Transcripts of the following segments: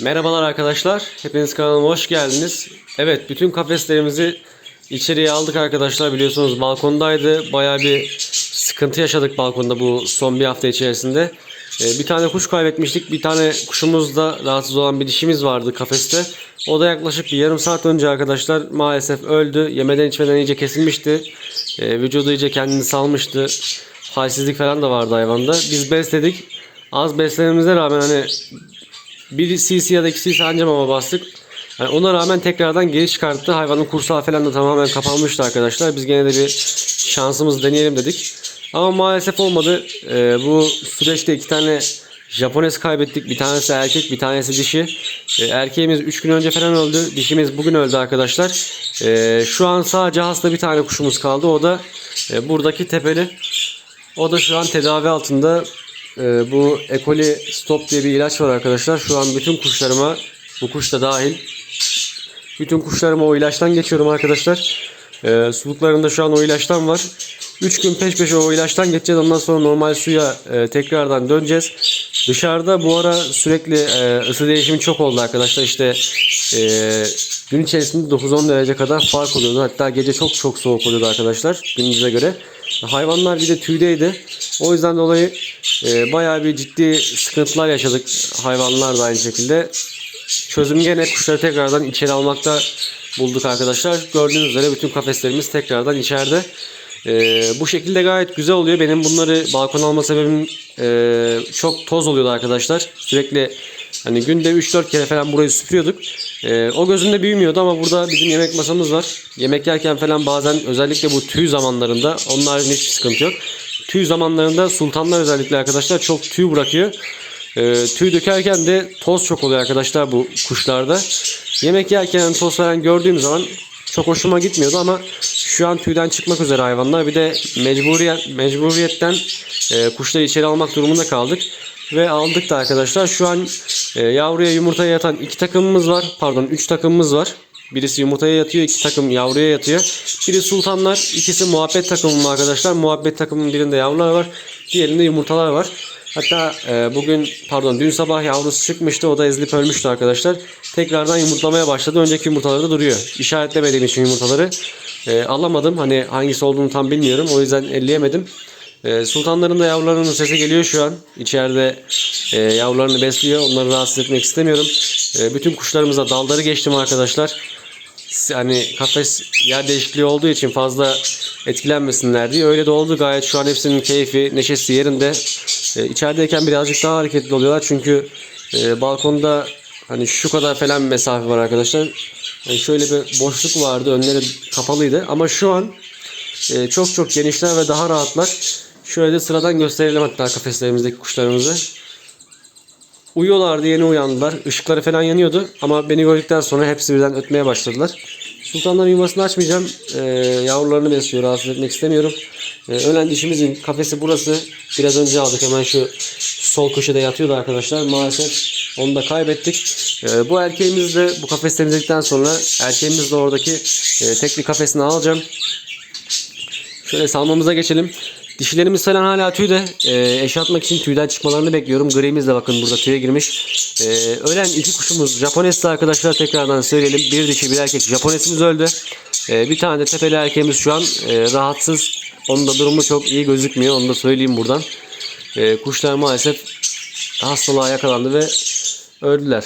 Merhabalar arkadaşlar. Hepiniz kanalıma hoş geldiniz. Evet bütün kafeslerimizi içeriye aldık arkadaşlar. Biliyorsunuz balkondaydı. Baya bir sıkıntı yaşadık balkonda bu son bir hafta içerisinde. Ee, bir tane kuş kaybetmiştik. Bir tane kuşumuzda rahatsız olan bir dişimiz vardı kafeste. O da yaklaşık bir yarım saat önce arkadaşlar maalesef öldü. Yemeden içmeden iyice kesilmişti. Ee, vücudu iyice kendini salmıştı. Halsizlik falan da vardı hayvanda. Biz besledik. Az beslememize rağmen hani bir cc ya da iki cc anca mama bastık. Yani ona rağmen tekrardan geri çıkarttı. Hayvanın kursağı falan da tamamen kapanmıştı arkadaşlar. Biz gene de bir şansımız deneyelim dedik. Ama maalesef olmadı. Ee, bu süreçte iki tane Japones kaybettik. Bir tanesi erkek, bir tanesi dişi. Ee, erkeğimiz 3 gün önce falan öldü. Dişimiz bugün öldü arkadaşlar. Ee, şu an sadece hasta bir tane kuşumuz kaldı. O da e, buradaki tepeli. O da şu an tedavi altında. Ee, bu Ecoli Stop diye bir ilaç var arkadaşlar. Şu an bütün kuşlarıma, bu kuş da dahil, bütün kuşlarıma o ilaçtan geçiyorum arkadaşlar. Ee, suluklarında şu an o ilaçtan var. 3 gün peş peşe o ilaçtan geçeceğiz. Ondan sonra normal suya e, tekrardan döneceğiz. Dışarıda bu ara sürekli e, ısı değişimi çok oldu arkadaşlar. İşte e, gün içerisinde 9-10 derece kadar fark oluyordu. Hatta gece çok çok soğuk oluyordu arkadaşlar gündüze göre. Hayvanlar bir de tüydeydi. O yüzden dolayı e, bayağı bir ciddi sıkıntılar yaşadık. Hayvanlar da aynı şekilde. Çözüm gene kuşları tekrardan içeri almakta bulduk arkadaşlar. Gördüğünüz üzere bütün kafeslerimiz tekrardan içeride. Ee, bu şekilde gayet güzel oluyor. Benim bunları balkona alma sebebim e, çok toz oluyordu arkadaşlar. Sürekli hani günde 3-4 kere falan burayı süpürüyorduk. Ee, o gözümde büyümüyordu ama burada bizim yemek masamız var. Yemek yerken falan bazen özellikle bu tüy zamanlarında onun haricinde hiçbir sıkıntı yok. Tüy zamanlarında sultanlar özellikle arkadaşlar çok tüy bırakıyor. Ee, tüy dökerken de toz çok oluyor arkadaşlar bu kuşlarda. Yemek yerken toz falan gördüğüm zaman çok hoşuma gitmiyordu ama şu an tüyden çıkmak üzere hayvanlar. Bir de mecburiyet, mecburiyetten e, kuşları içeri almak durumunda kaldık. Ve aldık da arkadaşlar. Şu an e, yavruya yumurtaya yatan iki takımımız var. Pardon üç takımımız var. Birisi yumurtaya yatıyor, iki takım yavruya yatıyor. Biri sultanlar, ikisi muhabbet takımı arkadaşlar. Muhabbet takımının birinde yavrular var, diğerinde yumurtalar var. Hatta e, bugün pardon dün sabah yavrusu çıkmıştı. O da ezilip ölmüştü arkadaşlar. Tekrardan yumurtlamaya başladı. Önceki yumurtaları da duruyor. İşaretlemediğim için yumurtaları e, alamadım. Hani hangisi olduğunu tam bilmiyorum. O yüzden elleyemedim. E, sultanların da yavrularının sesi geliyor şu an. İçeride e, yavrularını besliyor. Onları rahatsız etmek istemiyorum. E, bütün kuşlarımıza dalları geçtim arkadaşlar. Hani kafes yer değişikliği olduğu için fazla etkilenmesinler diye. Öyle de oldu. Gayet şu an hepsinin keyfi, neşesi yerinde. E, içerideyken birazcık daha hareketli oluyorlar. Çünkü e, balkonda hani şu kadar falan mesafe var arkadaşlar. Yani şöyle bir boşluk vardı. Önleri kapalıydı. Ama şu an e, çok çok genişler ve daha rahatlar. Şöyle de sıradan gösterelim hatta kafeslerimizdeki kuşlarımızı. Uyuyorlardı yeni uyandılar. Işıkları falan yanıyordu. Ama beni gördükten sonra hepsi birden ötmeye başladılar. Sultanların yuvasını açmayacağım. Ee, yavrularını besliyor. Rahatsız etmek istemiyorum. Ee, ölen dişimizin kafesi burası. Biraz önce aldık. Hemen şu sol köşede yatıyordu arkadaşlar. Maalesef onu da kaybettik. Ee, bu erkeğimiz de bu kafes temizledikten sonra erkeğimiz de oradaki e, tek bir kafesini alacağım. Şöyle salmamıza geçelim. Dişilerimiz falan hala tüyde. E, eşe atmak için tüyden çıkmalarını bekliyorum. Grimiz de bakın burada tüye girmiş. E, ölen iki kuşumuz Japones'te arkadaşlar tekrardan söyleyelim. Bir dişi bir erkek Japones'imiz öldü. E, bir tane de tepeli erkeğimiz şu an e, rahatsız. Onun da durumu çok iyi gözükmüyor. Onu da söyleyeyim buradan. E, kuşlar maalesef hastalığa yakalandı ve öldüler.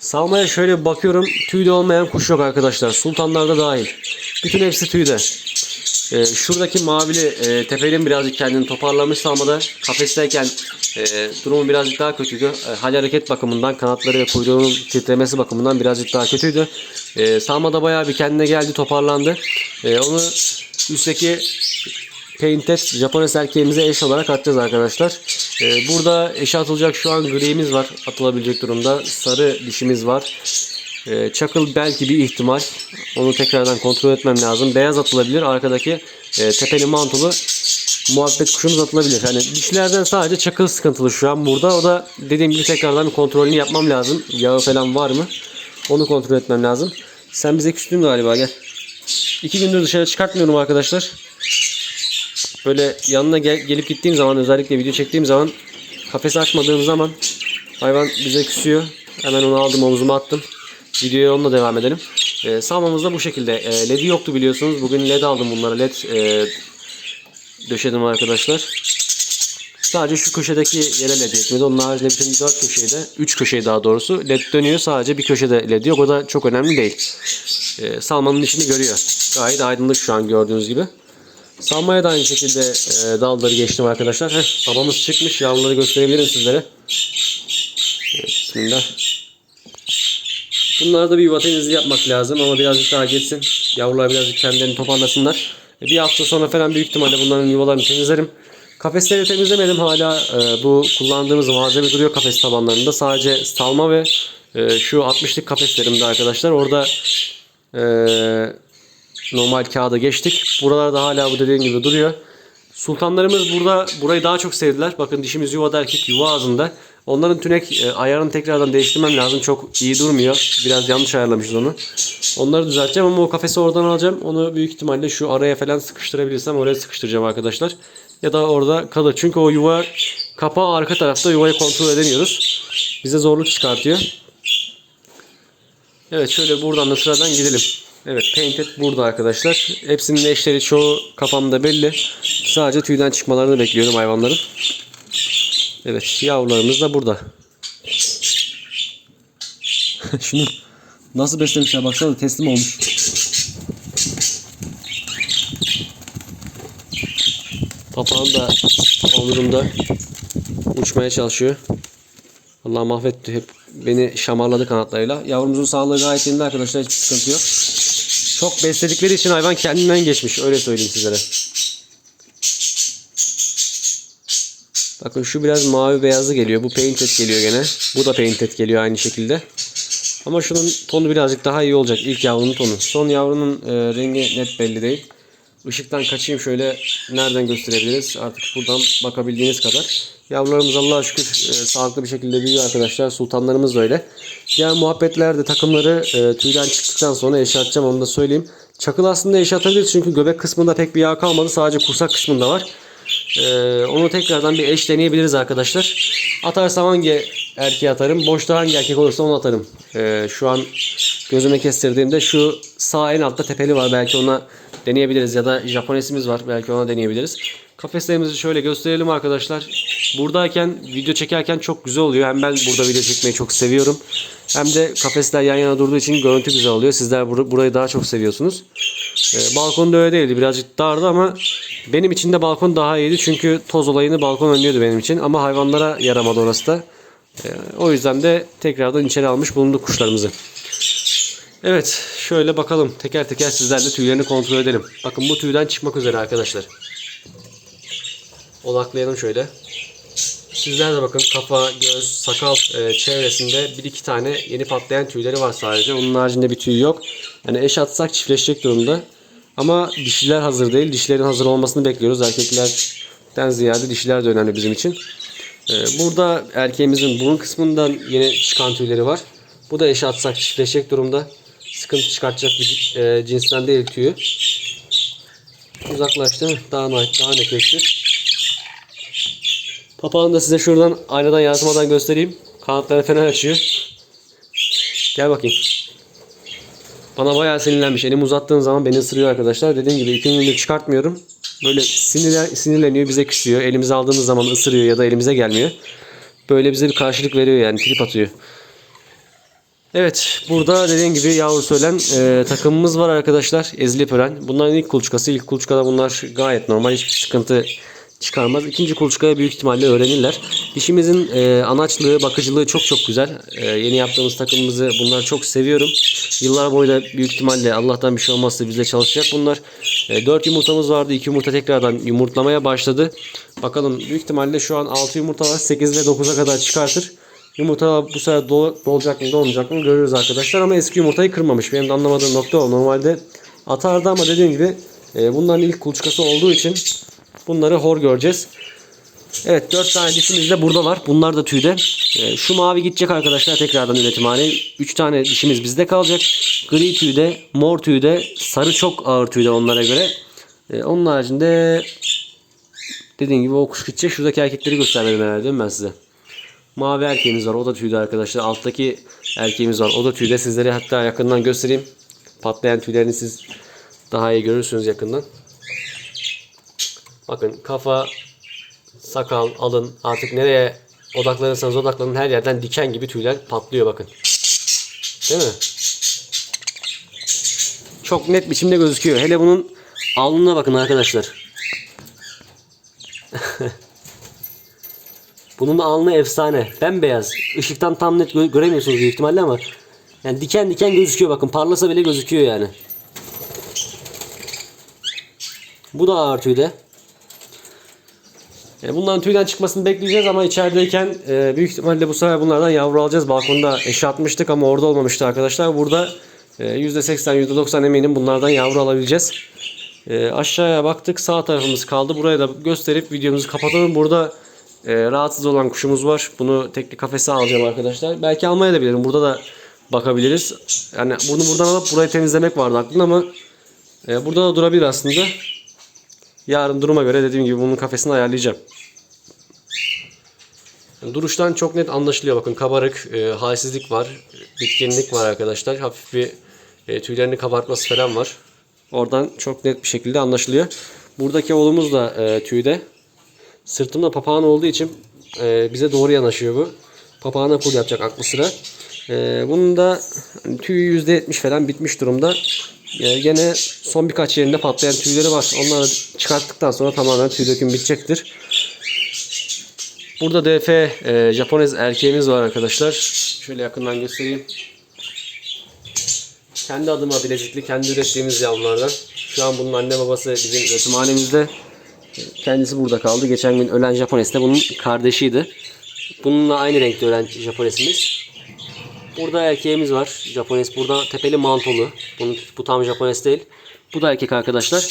Salmaya şöyle bakıyorum. Tüyde olmayan kuş yok arkadaşlar. Sultanlar da dahil. Bütün hepsi tüyde. Ee, şuradaki mavili e, tepelin birazcık kendini toparlamış salmada. Kafesteyken e, durumu birazcık daha kötüydü. E, hal hareket bakımından kanatları ve kuyruğunun titremesi bakımından birazcık daha kötüydü. E, salmada bayağı bir kendine geldi toparlandı. E, onu üstteki Painted Japones erkeğimize eş olarak atacağız arkadaşlar. Ee, burada eşe atılacak şu an gri'miz var atılabilecek durumda. Sarı dişimiz var. Ee, çakıl belki bir ihtimal. Onu tekrardan kontrol etmem lazım. Beyaz atılabilir. Arkadaki e, tepeli mantolu muhabbet kuşumuz atılabilir. Hani dişlerden sadece çakıl sıkıntılı şu an burada. O da dediğim gibi tekrardan kontrolünü yapmam lazım. Yağı falan var mı? Onu kontrol etmem lazım. Sen bize küstün galiba gel. İki gündür dışarı çıkartmıyorum arkadaşlar. Böyle yanına gel- gelip gittiğim zaman özellikle video çektiğim zaman kafesi açmadığım zaman hayvan bize küsüyor. Hemen onu aldım omzuma attım. Videoya onunla devam edelim. Ee, salmamız da bu şekilde. Ee, LED'i yoktu biliyorsunuz. Bugün LED aldım bunlara. LED e, döşedim arkadaşlar. Sadece şu köşedeki yere led yetmedi. Onun haricinde bütün dört köşede, üç köşeyi daha doğrusu led dönüyor. Sadece bir köşede led yok. O da çok önemli değil. Ee, salmanın işini görüyor. Gayet aydınlık şu an gördüğünüz gibi. Salmaya da aynı şekilde e, dalları geçtim arkadaşlar. Heh, babamız çıkmış. Yavruları gösterebilirim sizlere. Evet, bismillah. Bunlarda bir yuva temizliği yapmak lazım ama birazcık daha geçsin. Yavrular birazcık kendilerini toparlasınlar. E, Bir hafta sonra falan büyük ihtimalle bunların yuvalarını temizlerim. Kafesleri temizlemedim. Hala e, bu kullandığımız malzeme duruyor kafes tabanlarında. Sadece salma ve e, şu 60'lık kafeslerimde arkadaşlar. Orada e, normal kağıda geçtik. Buralarda hala bu dediğim gibi duruyor. Sultanlarımız burada burayı daha çok sevdiler. Bakın dişimiz yuvada erkek yuva ağzında. Onların tünek e, ayarını tekrardan değiştirmem lazım. Çok iyi durmuyor. Biraz yanlış ayarlamışız onu. Onları düzelteceğim ama o kafesi oradan alacağım. Onu büyük ihtimalle şu araya falan sıkıştırabilirsem oraya sıkıştıracağım arkadaşlar. Ya da orada kalır. Çünkü o yuva kapağı arka tarafta yuvayı kontrol edemiyoruz. Bize zorluk çıkartıyor. Evet şöyle buradan da sıradan gidelim. Evet Painted burada arkadaşlar. Hepsinin eşleri çoğu kafamda belli. Sadece tüyden çıkmalarını bekliyorum hayvanların. Evet yavrularımız da burada. Şunu nasıl beslemişler baksana teslim olmuş. Papağan da o durumda uçmaya çalışıyor. Allah mahvetti hep beni şamarladı kanatlarıyla. Yavrumuzun sağlığı gayet yerinde arkadaşlar hiçbir sıkıntı yok. Çok besledikleri için hayvan kendinden geçmiş öyle söyleyeyim sizlere. Bakın şu biraz mavi beyazlı geliyor. Bu painted geliyor gene. Bu da painted geliyor aynı şekilde. Ama şunun tonu birazcık daha iyi olacak. İlk yavrunun tonu. Son yavrunun e, rengi net belli değil. Işıktan kaçayım şöyle nereden gösterebiliriz? Artık buradan bakabildiğiniz kadar. Yavrularımız Allah'a şükür e, sağlıklı bir şekilde büyüyor arkadaşlar. Sultanlarımız da öyle. Diğer muhabbetlerde takımları e, tüyden çıktıktan sonra eşatacağım onu da söyleyeyim. Çakıl aslında eşatabiliriz çünkü göbek kısmında pek bir yağ kalmadı. Sadece kursak kısmında var. Ee, onu tekrardan bir eş deneyebiliriz arkadaşlar. Atarsam hangi erkeğe atarım? Boşta hangi erkek olursa onu atarım. Ee, şu an gözüme kestirdiğimde şu sağ en altta tepeli var. Belki ona deneyebiliriz ya da Japonesimiz var. Belki ona deneyebiliriz. Kafeslerimizi şöyle gösterelim arkadaşlar. Buradayken video çekerken çok güzel oluyor. Hem ben burada video çekmeyi çok seviyorum. Hem de kafesler yan yana durduğu için görüntü güzel oluyor. Sizler bur- burayı daha çok seviyorsunuz. Ee, balkonda öyle değildi. Birazcık dardı ama benim için de balkon daha iyiydi. Çünkü toz olayını balkon önlüyordu benim için. Ama hayvanlara yaramadı orası da. Ee, o yüzden de tekrardan içeri almış bulunduk kuşlarımızı. Evet şöyle bakalım. Teker teker sizlerle tüylerini kontrol edelim. Bakın bu tüyden çıkmak üzere arkadaşlar. Odaklayalım şöyle. Sizler de bakın kafa, göz, sakal e, çevresinde bir iki tane yeni patlayan tüyleri var sadece. Onun haricinde bir tüy yok. Yani eş atsak çiftleşecek durumda. Ama dişiler hazır değil. Dişlerin hazır olmasını bekliyoruz. Erkeklerden ziyade dişiler de önemli bizim için. E, burada erkeğimizin burun kısmından yeni çıkan tüyleri var. Bu da eş atsak çiftleşecek durumda. Sıkıntı çıkartacak bir e, cinsten değil tüyü. Uzaklaştı. Daha, daha netleşti. Papağanı da size şuradan aynadan yansımadan göstereyim. Kanatları fena açıyor. Gel bakayım. Bana bayağı sinirlenmiş. Elimi uzattığım zaman beni ısırıyor arkadaşlar. Dediğim gibi iki gündür çıkartmıyorum. Böyle sinirler, sinirleniyor bize küsüyor. Elimize aldığımız zaman ısırıyor ya da elimize gelmiyor. Böyle bize bir karşılık veriyor yani trip atıyor. Evet burada dediğim gibi yavru söylen e, takımımız var arkadaşlar. Ezili pören. Bunların ilk kuluçkası. İlk kuluçkada bunlar gayet normal. Hiçbir sıkıntı çıkarmaz. İkinci kuluçkaya büyük ihtimalle öğrenirler. Dişimizin e, anaçlığı, bakıcılığı çok çok güzel. E, yeni yaptığımız takımımızı bunlar çok seviyorum. Yıllar boyu da büyük ihtimalle Allah'tan bir şey olmazsa bizle çalışacak bunlar. E, 4 yumurtamız vardı. 2 yumurta tekrardan yumurtlamaya başladı. Bakalım büyük ihtimalle şu an 6 yumurta var. 8 ve 9'a kadar çıkartır. Yumurta bu sefer dol, dolacak mı dolmayacak mı görürüz arkadaşlar. Ama eski yumurtayı kırmamış. Benim de anlamadığım nokta o. Normalde atardı ama dediğim gibi e, bunların ilk kuluçkası olduğu için bunları hor göreceğiz. Evet 4 tane dişimiz de buradalar. Bunlar da tüyde. E, şu mavi gidecek arkadaşlar tekrardan üretimhane. 3 tane dişimiz bizde kalacak. Gri tüyde, mor tüyde, sarı çok ağır tüyde onlara göre. E, onun haricinde dediğim gibi o kuş gidecek. Şuradaki erkekleri göstermedim herhalde değil mi ben size? Mavi erkeğimiz var. O da tüyde arkadaşlar. Alttaki erkeğimiz var. O da tüyde. Sizlere hatta yakından göstereyim. Patlayan tüylerini siz daha iyi görürsünüz yakından. Bakın kafa, sakal, alın artık nereye odaklanırsanız odaklanın her yerden diken gibi tüyler patlıyor bakın. Değil mi? Çok net biçimde gözüküyor. Hele bunun alnına bakın arkadaşlar. bunun alnı efsane. Bembeyaz. Işıktan tam net gö- göremiyorsunuz büyük ihtimalle ama yani diken diken gözüküyor bakın. Parlasa bile gözüküyor yani. Bu da ağır tüyde. E, bunların tüyden çıkmasını bekleyeceğiz ama içerideyken e, büyük ihtimalle bu sefer bunlardan yavru alacağız. Balkonda eşe atmıştık ama orada olmamıştı arkadaşlar. Burada e, %80 %90 eminim bunlardan yavru alabileceğiz. E, aşağıya baktık sağ tarafımız kaldı. Buraya da gösterip videomuzu kapatalım. Burada e, rahatsız olan kuşumuz var. Bunu tekli kafese alacağım arkadaşlar. Belki almaya da bilirim. Burada da bakabiliriz. Yani bunu buradan alıp burayı temizlemek vardı aklımda ama burada da durabilir aslında. Yarın duruma göre dediğim gibi bunun kafesini ayarlayacağım. Duruştan çok net anlaşılıyor. Bakın kabarık, e, halsizlik var, bitkinlik var arkadaşlar. Hafif bir e, tüylerini kabartması falan var. Oradan çok net bir şekilde anlaşılıyor. Buradaki oğlumuz da e, tüyde. Sırtımda papağan olduğu için e, bize doğru yanaşıyor bu. Papağana kul yapacak aklı sıra. E, bunun da hani, tüyü %70 falan bitmiş durumda. E, gene son birkaç yerinde patlayan tüyleri var. Onları çıkarttıktan sonra tamamen tüy döküm bitecektir. Burada DF e, Japonez erkeğimiz var arkadaşlar. Şöyle yakından göstereyim. Kendi adıma bilezikli, kendi ürettiğimiz yavrulardan. Şu an bunun anne babası bizim üretimhanemizde. Kendisi burada kaldı. Geçen gün ölen Japones de bunun kardeşiydi. Bununla aynı renkte ölen Japonesimiz. Burada erkeğimiz var. Japones burada tepeli mantolu. Bunun, bu tam Japones değil. Bu da erkek arkadaşlar.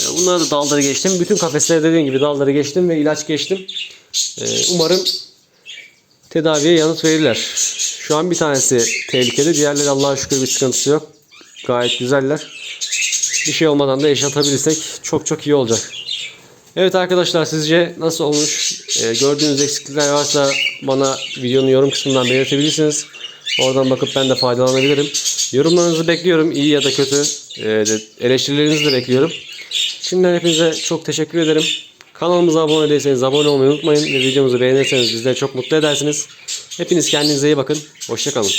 E, Bunlara da dalları geçtim. Bütün kafeslere dediğim gibi dalları geçtim ve ilaç geçtim. E, Umarım tedaviye yanıt verirler. Şu an bir tanesi tehlikede. Diğerleri Allah'a şükür bir sıkıntısı yok. Gayet güzeller. Bir şey olmadan da yaşatabilirsek çok çok iyi olacak. Evet arkadaşlar sizce nasıl olmuş? Ee, gördüğünüz eksiklikler varsa bana videonun yorum kısmından belirtebilirsiniz. Oradan bakıp ben de faydalanabilirim. Yorumlarınızı bekliyorum. iyi ya da kötü. De- eleştirilerinizi de bekliyorum. Şimdiden hepinize çok teşekkür ederim. Kanalımıza abone değilseniz abone olmayı unutmayın. Ve videomuzu beğenirseniz bizleri çok mutlu edersiniz. Hepiniz kendinize iyi bakın. Hoşçakalın.